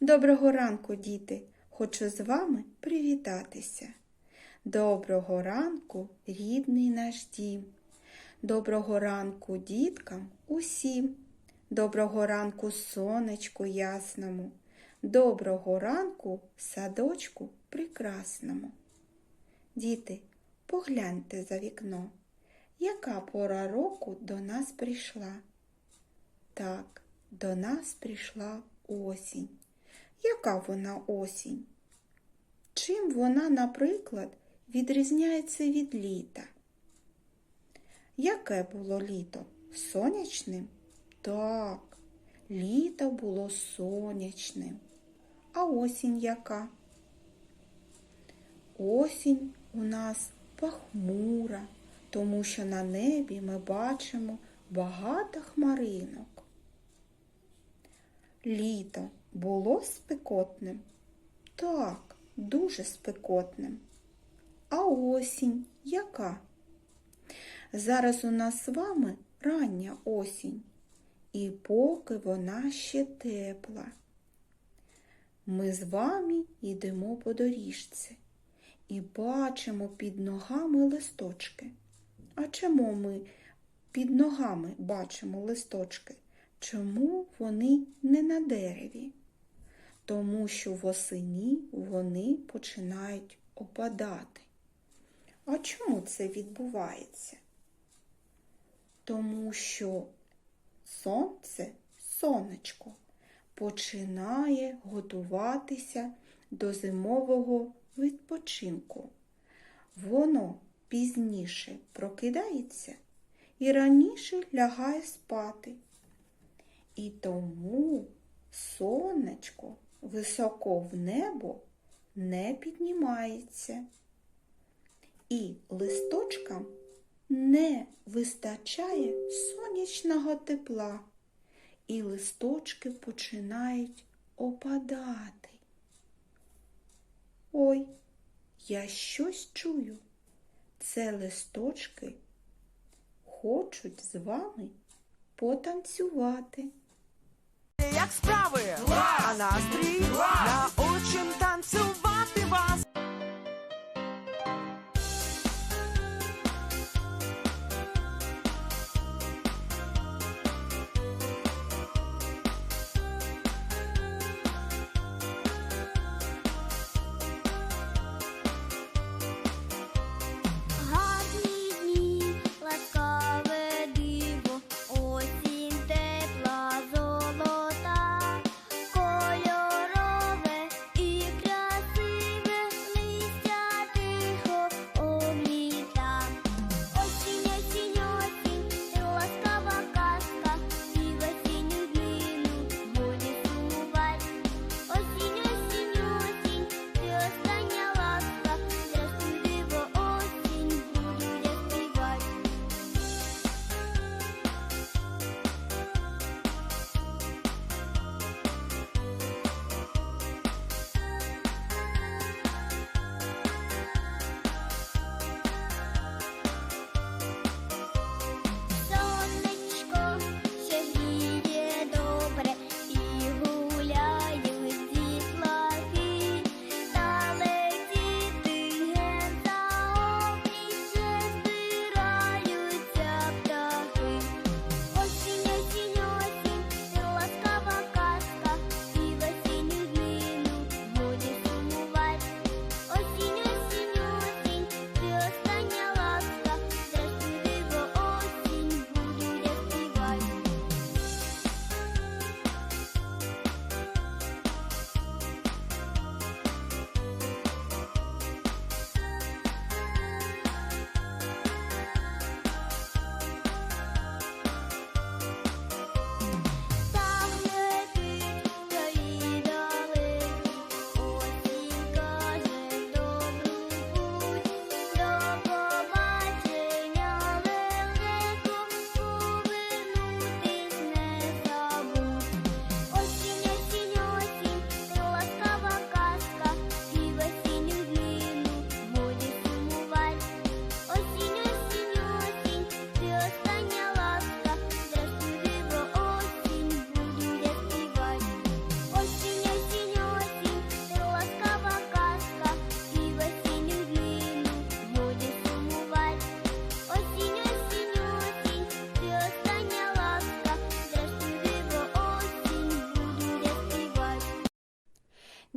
Доброго ранку, діти! Хочу з вами привітатися. Доброго ранку, рідний наш дім. Доброго ранку діткам усім. Доброго ранку сонечку ясному. Доброго ранку садочку прекрасному. Діти, погляньте за вікно. Яка пора року до нас прийшла? Так, до нас прийшла осінь. Яка вона осінь? Чим вона, наприклад, відрізняється від літа? Яке було літо? Сонячним? Так, літо було сонячним. А осінь яка? Осінь у нас пахмура, тому що на небі ми бачимо багато хмаринок. Літо було спекотним? Так, дуже спекотним. А осінь яка? Зараз у нас з вами рання осінь, і поки вона ще тепла. Ми з вами йдемо по доріжці і бачимо під ногами листочки. А чому ми під ногами бачимо листочки? Чому вони не на дереві? Тому що восені вони починають опадати. А чому це відбувається? Тому що сонце, сонечко, починає готуватися до зимового відпочинку. Воно пізніше прокидається і раніше лягає спати. І тому сонечко високо в небо не піднімається. І листочкам не вистачає сонячного тепла, і листочки починають опадати. Ой, я щось чую. Це листочки хочуть з вами потанцювати. Як справи? А настрій? Научим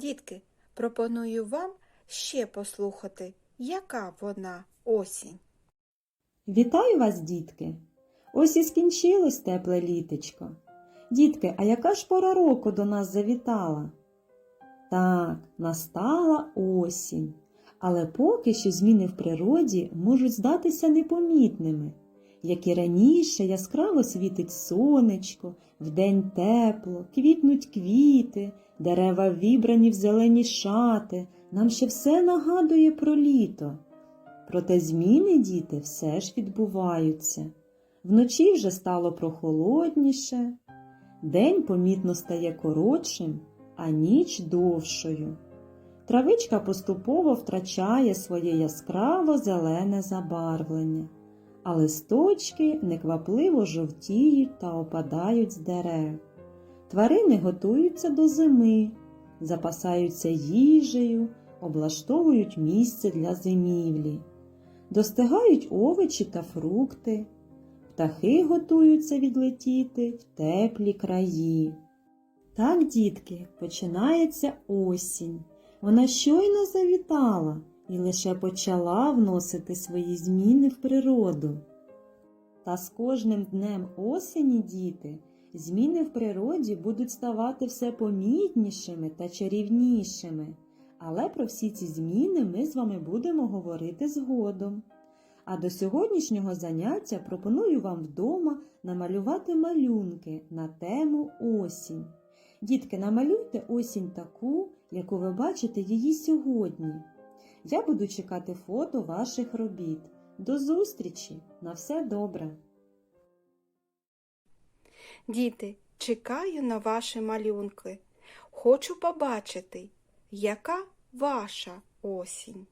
Дітки, пропоную вам ще послухати, яка вона осінь. Вітаю вас, дітки! Ось і скінчилось тепле літечко. Дітки, а яка ж пора року до нас завітала? Так, настала осінь, але поки що зміни в природі можуть здатися непомітними. Як і раніше яскраво світить сонечко, вдень тепло, квітнуть квіти, дерева вібрані в зелені шати, нам ще все нагадує про літо. Проте зміни, діти, все ж відбуваються. Вночі вже стало прохолодніше, день помітно стає коротшим, а ніч довшою. Травичка поступово втрачає своє яскраво зелене забарвлення, а листочки неквапливо жовтіють та опадають з дерев. Тварини готуються до зими, запасаються їжею, облаштовують місце для зимівлі. Достигають овочі та фрукти, птахи готуються відлетіти в теплі краї. Так, дітки, починається осінь. Вона щойно завітала і лише почала вносити свої зміни в природу. Та з кожним днем осені, діти, зміни в природі будуть ставати все помітнішими та чарівнішими. Але про всі ці зміни ми з вами будемо говорити згодом. А до сьогоднішнього заняття пропоную вам вдома намалювати малюнки на тему осінь. Дітки, намалюйте осінь таку, яку ви бачите її сьогодні. Я буду чекати фото ваших робіт. До зустрічі! На все добре! Діти, чекаю на ваші малюнки. Хочу побачити, яка ваша осінь.